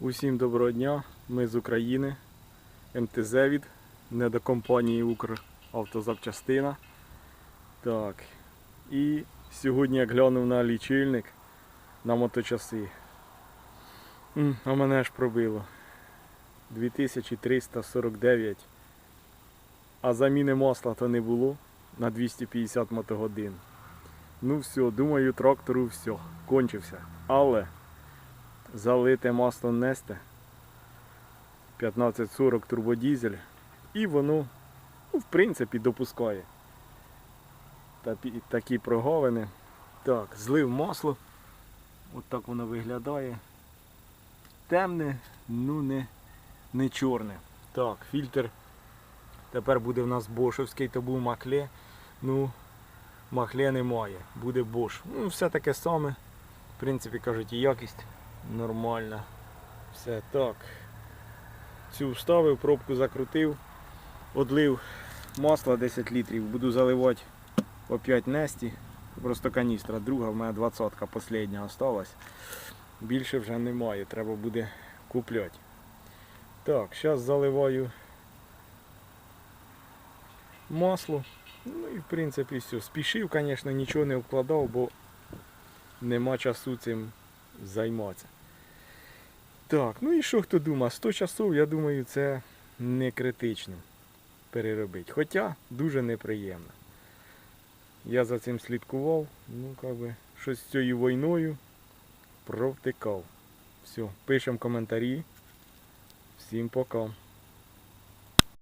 Усім доброго дня. Ми з України. МТЗ від недокомпанії Укравтозапчастина. Так. І сьогодні я глянув на лічильник на моточаси. А мене ж пробило. 2349. А заміни масла то не було на 250 мотогодин. Ну все, думаю, трактору все, кончився. Але залите масло несте 1540 турбодізель і воно ну, в принципі допускає такі проговини. Так, злив масло. От так воно виглядає. Темне, ну не, не чорне. Так, фільтр тепер буде в нас бошовський, то був макле. Ну, макле немає, буде бош. Ну, все таке саме. В принципі, кажуть, і якість нормальна. Все так. Цю вставив, пробку закрутив, одлив масла 10 літрів, буду заливати опять Несті. Просто каністра друга, в мене 20-ка остання осталась. Більше вже немає, треба буде купляти. Так, зараз заливаю масло. Ну і в принципі все. Спішив, звісно, нічого не вкладав, бо нема часу цим займатися. Так, ну і що хто думає, 100 часов, я думаю, це не критично переробити. Хоча дуже неприємно. Я за цим слідкував, ну как би, щось з цією війною провтикав. Все, пишемо коментарі. Всім пока.